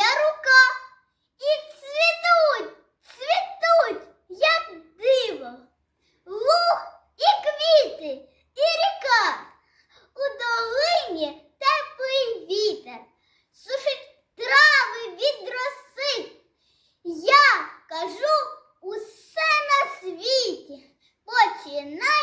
моя рука. І цвітуть, цвітуть, як диво. Луг і квіти, і ріка. У долині теплий вітер. Сушить трави від роси. Я кажу усе на світі. Починай.